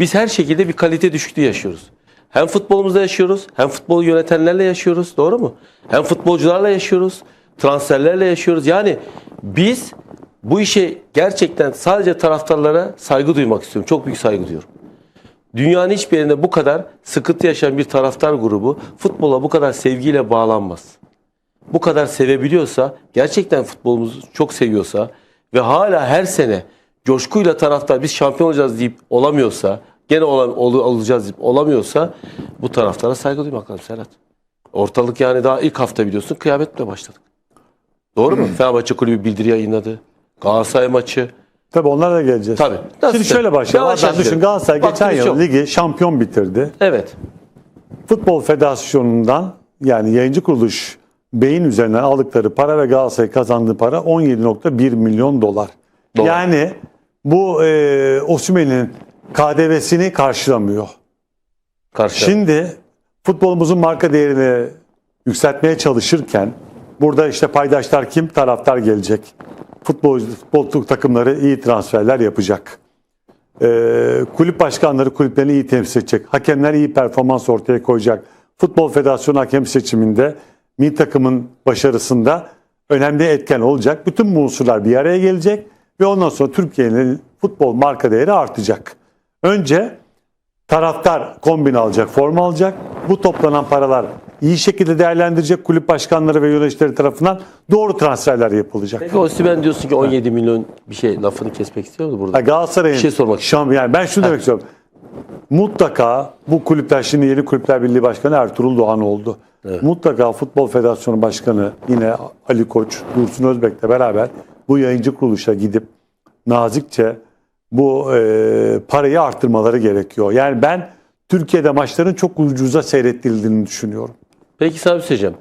Biz her şekilde bir kalite düşüklüğü yaşıyoruz. Hem futbolumuzda yaşıyoruz, hem futbolu yönetenlerle yaşıyoruz, doğru mu? Hem futbolcularla yaşıyoruz, transferlerle yaşıyoruz. Yani biz bu işe gerçekten sadece taraftarlara saygı duymak istiyorum. Çok büyük saygı duyuyorum. Dünyanın hiçbir yerinde bu kadar sıkıntı yaşayan bir taraftar grubu futbola bu kadar sevgiyle bağlanmaz. Bu kadar sevebiliyorsa, gerçekten futbolumuzu çok seviyorsa ve hala her sene coşkuyla taraftar biz şampiyon olacağız deyip olamıyorsa, gene olan, ol- olacağız olamıyorsa bu taraftara saygı duymak lazım Serhat. Ortalık yani daha ilk hafta biliyorsun kıyametle başladık. Doğru mu? Fenerbahçe kulübü bildiri yayınladı. Galatasaray maçı. Tabii onlara da geleceğiz. Tabii. Nasıl? Şimdi şöyle başlayalım. Yavaş düşün. Galatasaray geçen Vaktimiz yıl yok. ligi şampiyon bitirdi. Evet. Futbol Federasyonu'ndan yani yayıncı kuruluş beyin üzerinden aldıkları para ve Galatasaray kazandığı para 17.1 milyon dolar. Dolar. Yani bu e, Osimhen'in KDV'sini karşılamıyor. Karşı. Şimdi futbolumuzun marka değerini yükseltmeye çalışırken burada işte paydaşlar kim? Taraftar gelecek. Futbol, futbol takımları iyi transferler yapacak. Ee, kulüp başkanları kulüplerini iyi temsil edecek. Hakemler iyi performans ortaya koyacak. Futbol Federasyonu hakem seçiminde milli takımın başarısında önemli etken olacak. Bütün bu unsurlar bir araya gelecek ve ondan sonra Türkiye'nin futbol marka değeri artacak. Önce taraftar kombin alacak, forma alacak. Bu toplanan paralar iyi şekilde değerlendirecek kulüp başkanları ve yöneticileri tarafından doğru transferler yapılacak. Peki Osimhen diyorsun ki 17 milyon bir şey lafını kesmek istiyorum da burada. Ha, Galatasaray'ın Bir şey sormak şam yani ben şunu demek istiyorum. Mutlaka bu kulüpler şimdi yeni Kulüpler Birliği Başkanı Ertuğrul Doğan oldu. Mutlaka Futbol Federasyonu Başkanı yine Ali Koç, Dursun Özbek'le beraber bu yayıncı kuruluşa gidip nazikçe bu e, parayı arttırmaları gerekiyor. Yani ben Türkiye'de maçların çok ucuza seyrettirildiğini düşünüyorum. Peki sana bir şey söyleyeceğim.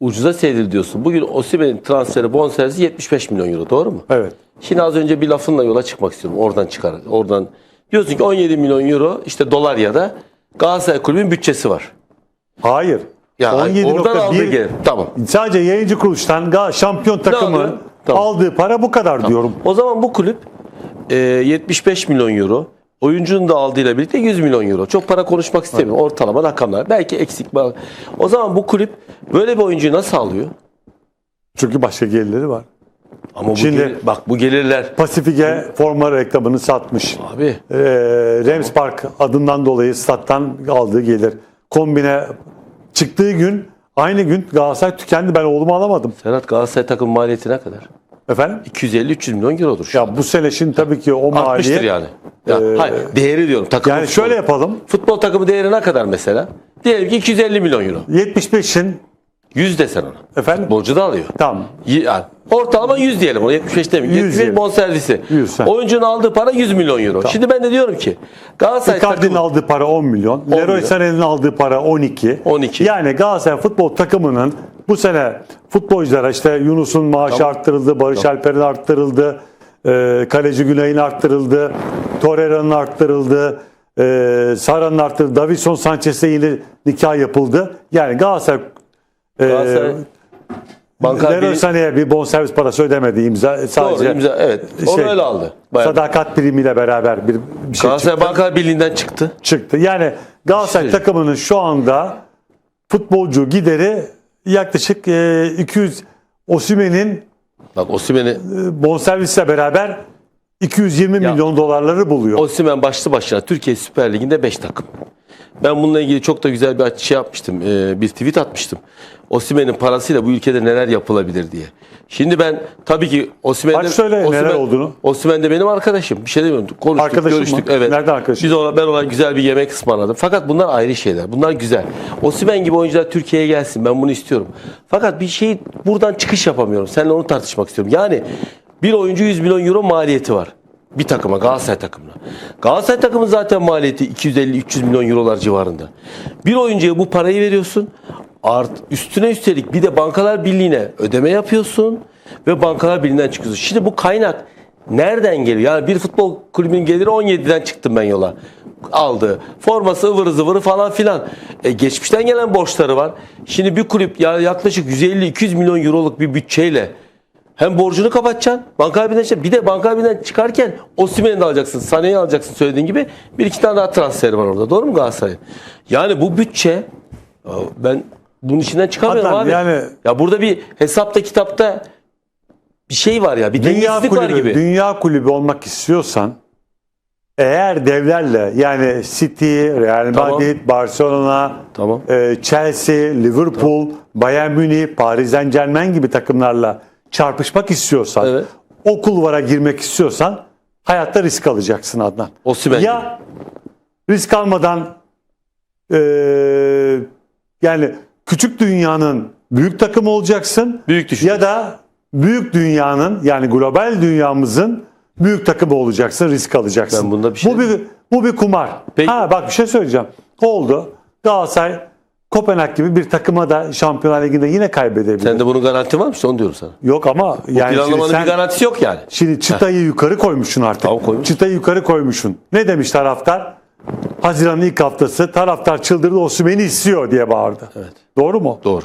Ucuza seyril diyorsun. Bugün Osimhen'in transferi bonservisi 75 milyon euro doğru mu? Evet. Şimdi az önce bir lafınla yola çıkmak istiyorum. Oradan çıkar. Oradan diyorsun ki 17 milyon euro işte dolar ya da Galatasaray Kulübü'nün bütçesi var. Hayır. Ya oradan aldığı gelir. Tamam. Sadece yayıncı kuruluştan şampiyon takımı alıyor? Tamam. aldığı para bu kadar diyorum. O zaman bu kulüp e, 75 milyon euro oyuncunun da aldığıyla birlikte 100 milyon euro. Çok para konuşmak istemiyorum. Ortalama rakamlar. Belki eksik. O zaman bu kulüp böyle bir oyuncuyu nasıl alıyor? Çünkü başka gelirleri var. Ama bu Şimdi- gelir- bak bu gelirler Pasifik'e forma reklamını satmış. abi Ee, Rams Park adından dolayı stat'tan aldığı gelir. Kombine çıktığı gün aynı gün Galatasaray tükendi. Ben oğlumu alamadım. Serhat Galatasaray takım maliyeti ne kadar? Efendim? 250-300 milyon eurodur şu. Ya bu sene şimdi tabii ki o Artmıştır maliyet. yani. Ya, Ee, hayır, değeri diyorum. Takım Yani futbol. şöyle yapalım. Futbol takımı değeri ne kadar mesela? Diyelim ki 250 milyon euro. 75'in 100 desen ona. efendim Futbolcu da alıyor. tamam. Yani ortalama 100 diyelim ona 75 demeyin. 100 75 diyelim. bonservisi. 100, ha. Oyuncunun aldığı para 100 milyon euro. Şimdi ben de diyorum ki Galatasaray Icardi'nin takımı aldığı para 10 milyon. Leroy milyon. Sané'nin aldığı para 12. 12. Yani Galatasaray futbol takımının bu sene futbolculara işte Yunus'un maaşı Tamam. arttırıldı, Barış Alper'in arttırıldı, e, Kaleci Güney'in arttırıldı, Torreira'nın arttırıldı, e, Sara'nın arttırıldı, Davison Sanchez'le yine nikah yapıldı. Yani Galatasaray, e, Galatasaray Banka Leroy bir, Sané'ye bir bonservis parası ödemedi imza sadece. doğru imza evet. Onu şey, öyle aldı. Bayağı. Sadakat primiyle beraber bir, bir şey Galatasaray çıktı Banka Birliği'nden çıktı. çıktı. Yani Galatasaray İşte- takımının şu anda futbolcu gideri yaklaşık e, 200 Osimhen'in Bak Osimhen'i e, bonservisle beraber 220 Ya- milyon dolarları buluyor. Osimhen başlı başına Türkiye Süper Ligi'nde 5 takım. Ben bununla ilgili çok da güzel bir şey yapmıştım. e, bir tweet atmıştım. Osimhen'in parasıyla bu ülkede neler yapılabilir diye. Şimdi ben tabii ki Osimhen'de Bak söyle neler olduğunu. Osimhen de benim arkadaşım. Bir şey demiyorum. Konuştuk, Arkadaşın görüştük. mı? Evet. Nereden arkadaşın? Biz ona, ben ona güzel bir yemek ısmarladım. Fakat bunlar ayrı şeyler. Bunlar güzel. Osimhen gibi oyuncular Türkiye'ye gelsin. Ben bunu istiyorum. Fakat bir şey buradan çıkış yapamıyorum. Seninle onu tartışmak istiyorum. Yani bir oyuncu 100 milyon euro maliyeti var. Bir takıma Galatasaray takımına. Galatasaray takımının zaten maliyeti 250-300 milyon eurolar civarında. Bir oyuncuya bu parayı veriyorsun. Art, üstüne üstelik bir de Bankalar Birliği'ne ödeme yapıyorsun ve Bankalar Birliği'nden çıkıyorsun. Şimdi bu kaynak nereden geliyor? Yani bir futbol kulübünün geliri 17'den çıktım ben yola. Aldı. Forması ıvırı zıvırı falan filan. E, geçmişten gelen borçları var. Şimdi bir kulüp yani yaklaşık 150-200 milyon euroluk bir bütçeyle Hem borcunu kapatacaksın. Banka işte bir de banka abinden çıkarken Osimhen'i de alacaksın. Sané'yi alacaksın söylediğin gibi. Bir iki tane daha transfer var orada. Doğru mu Galatasaray'ın? Yani bu bütçe ben bunun içinden çıkamıyorum Adnan, abi. yani- ya burada bir hesapta kitapta bir şey var ya. Bir Dünya dengesizlik var kulübü, gibi. dünya kulübü olmak istiyorsan eğer devlerle yani City, Real Tamam. Madrid, Barcelona, Tamam. e, Chelsea, Liverpool, Bayern Münih, Paris Saint Germain gibi takımlarla çarpışmak istiyorsan, Evet. o kulvara girmek istiyorsan hayatta risk alacaksın Adnan. Osimhen. Ya risk almadan e, yani küçük dünyanın büyük takımı olacaksın. Büyük düşün. Ya da büyük dünyanın yani global dünyamızın büyük takımı olacaksın, risk alacaksın. Ben bunda bir şey- Bu bir bu bir kumar. Peki. Ha bak bir şey söyleyeceğim. Oldu. Galatasaray Kopenhag gibi bir takıma da Şampiyonlar Ligi'nde yine kaybedebilir. Sende bunun garanti var mı? Onu diyorum sana. Yok ama yani şimdi Planlamanın sen bir garantisi yok yani. şimdi çıtayı yukarı koymuşsun artık. Tamam, koymuş. Çıtayı yukarı koymuşsun. Ne demiş taraftar? Haziran'ın ilk haftası taraftar çıldırdı Osimhen'i istiyor diye bağırdı. Evet. Doğru mu? Doğru.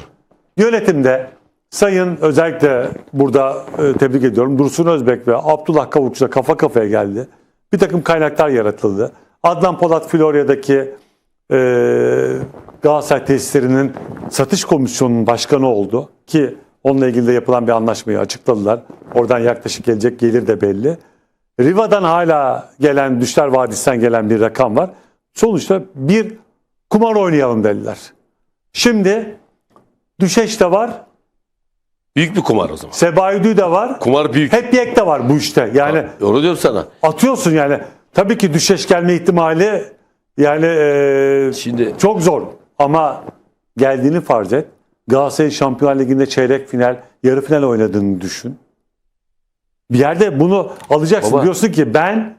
Yönetimde Sayın özellikle burada e, tebrik ediyorum. Dursun Özbek ve Abdullah Kavukçu'da kafa kafaya geldi. Bir takım kaynaklar yaratıldı. Adnan Polat Florya'daki e, Galatasaray tesislerinin satış komisyonunun başkanı oldu. Ki onunla ilgili de yapılan bir anlaşmayı açıkladılar. Oradan yaklaşık gelecek gelir de belli. Riva'dan hala gelen Düşler Vadisi'nden gelen bir rakam var. Sonuçta bir kumar oynayalım dediler. Şimdi Düşeş de var, Büyük bir kumar o zaman. Sebaidü de var. Kumar büyük. Hep yek de var bu işte. Yani Doğru diyorum sana. atıyorsun yani. Tabii ki düşeş gelme ihtimali yani e, Şimdi çok zor. Ama geldiğini farz et. Galatasaray Şampiyonlar Ligi'nde çeyrek final, yarı final oynadığını düşün. Bir yerde bunu alacaksın. Baba. Diyorsun ki ben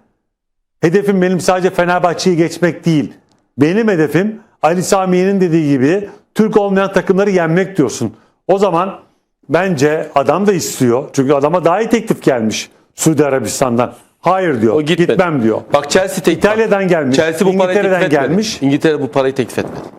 hedefim benim sadece Fenerbahçe'yi geçmek değil. Benim hedefim Ali Samiye'nin dediği gibi Türk olmayan takımları yenmek diyorsun. O zaman bence adam da istiyor. Çünkü adama daha iyi teklif gelmiş Suudi Arabistan'dan. Hayır diyor. o gitmedi. Gitmem diyor. Bak Chelsea teklif İtalya'dan gelmiş. Chelsea bu parayı teklif etmedi. gelmiş. İngiltere bu parayı teklif etmedi.